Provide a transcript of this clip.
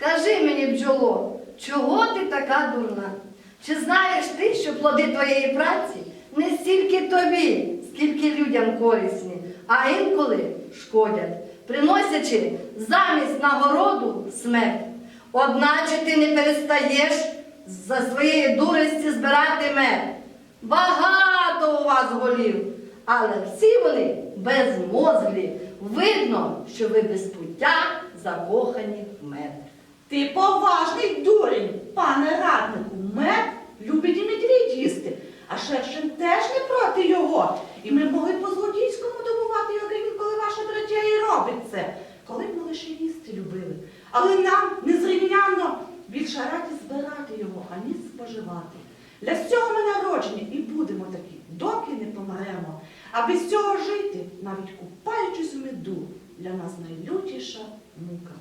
Скажи мені, бджоло, чого ти така дурна? Чи знаєш ти, що плоди твоєї праці не стільки тобі, скільки людям корисні, а інколи шкодять, приносячи замість нагороду смерть. Одначе ти не перестаєш за своєї дурості збирати мед. Багато у вас голів, але всі вони безмозглі. Видно, що ви без пуття закохані в мед. Ти поважний дурень, пане раднику. Мед любить і медвідь їсти, а Шершень теж не проти його. І ми могли по злодійському добувати його інколи ваша братя і робить це, коли б ми лише їсти любили. Але нам незрівнянно більше раді збирати його, ані споживати. Для цього ми народжені і будемо такі, доки не помремо. А без цього жити, навіть купаючись у меду, для нас найлютіша мука.